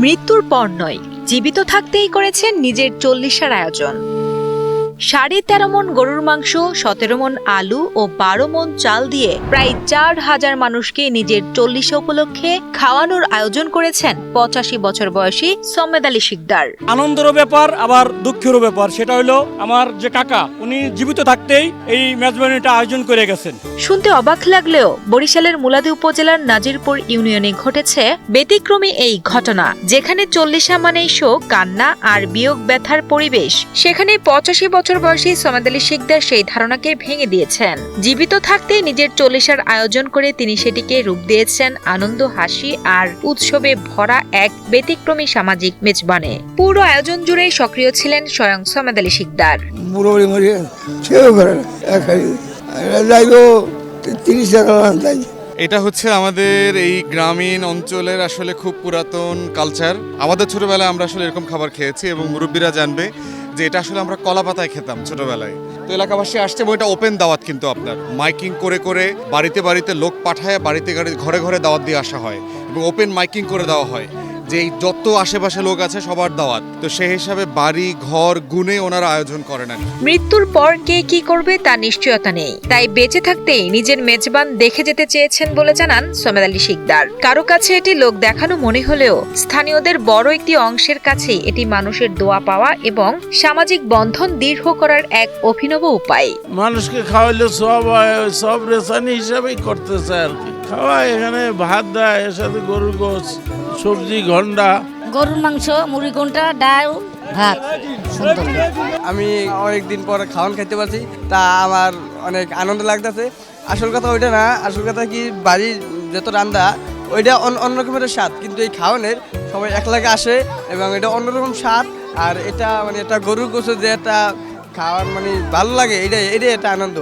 মৃত্যুর পর নয় জীবিত থাকতেই করেছেন নিজের চল্লিশের আয়োজন। সাড়ে তেরো মন গরুর মাংস সতেরো মন আলু ও বারো মন চাল দিয়ে প্রায় চার হাজার মানুষকে নিজের চল্লিশে উপলক্ষে খাওয়ানোর আয়োজন করেছেন পঁচাশি বছর বয়সী সমেদ আলী শিকদার। আনন্দেরও ব্যাপার আবার দুঃখেরও ব্যাপার। সেটা হলো আমার যে কাকা উনি জীবিত থাকতেই এই মেজবানিটা আয়োজন করে গেছেন। শুনতে অবাক লাগলেও বরিশালের মুলাদী উপজেলার নাজিরপুর ইউনিয়নে ঘটেছে ব্যতিক্রমী এই ঘটনা যেখানে চল্লিশা মানেই শোক কান্না আর বিয়োগ ব্যথার পরিবেশ। সেখানে পঁচাশি বছর বয়সী সমাদ আলী শিকদার সেই ধারণাকে ভেঙে দিয়েছেন। জীবিত থাকতেই নিজের চল্লিশার আয়োজন করে তিনি সেটিকে রূপ দিয়েছেন আনন্দ হাসি আর উৎসবে ভরা এক ব্যতিক্রমী সামাজিক মেজবানে। পুরো আয়োজন জুড়ে সক্রিয় ছিলেন স্বয়ং সমাদ আলী শিকদার। এটা হচ্ছে আমাদের এই গ্রামীণ অঞ্চলের আসলে খুব পুরাতন কালচার আমাদের ছোটবেলায় আমরা আসলে এরকম খাবার খেয়েছি এবং মুরব্বীরা জানবে যে এটা আসলে আমরা কলা পাতায় খেতাম ছোটবেলায়। তো এলাকাবাসী আসছে এবং এটা ওপেন দাওয়াত কিন্তু আপনার। মাইকিং করে করে বাড়িতে বাড়িতে লোক পাঠায়, বাড়িতে ঘরে ঘরে দাওয়াত দিয়ে আসা হয় এবং ওপেন মাইকিং করে দেওয়া হয়। যে এই যত আশেপাশে লোক আছে সবার দাওয়াত। তো সেই হিসাবে বাড়ি ঘর গুনে ওনারা আয়োজন করেন আর মৃত্যুর পর কে কি করবে তা নিশ্চয়তা নেই। তাই বেঁচে থাকতেই নিজের মেজবান দেখে যেতে চেয়েছেন বলে জানান সোমেদ আলী শিকদার। কারও কাছে এটি লোক দেখানো মনে হলেও স্থানীয়দের বড় একটি অংশের কাছে এটি মানুষের দোয়া পাওয়া এবং সামাজিক বন্ধন দীর্ঘ করার এক অভিনব উপায়। মানুষকে খাওয়াইলে সব সব রেশানি হিসাবেই করতেছে আর কি। খাওয়ায় এখানে ভাত দেয় এর সাথে গরুর গোস সবজি ঘণ্টা। গরুর মাংস মুড়ি ঘণ্টা ডাল ভাত। আমি অনেক দিন পর খাওয়ান খাইতে পারছি তা আমার অনেক আনন্দ লাগতেছে। আসল কথা ওইটা না আসল কথা কি বাড়ির যত রান্না ওইটা অন্য- অন্যরকমের স্বাদ কিন্তু এই খাওয়ানের সবাই একলাগে আসে এবং এটা অন্যরকম স্বাদ আর এটা মানে এটা গরুর গোসে যে একটা খাওয়ার মানে ভালো লাগে এটাই এটাই একটা আনন্দ।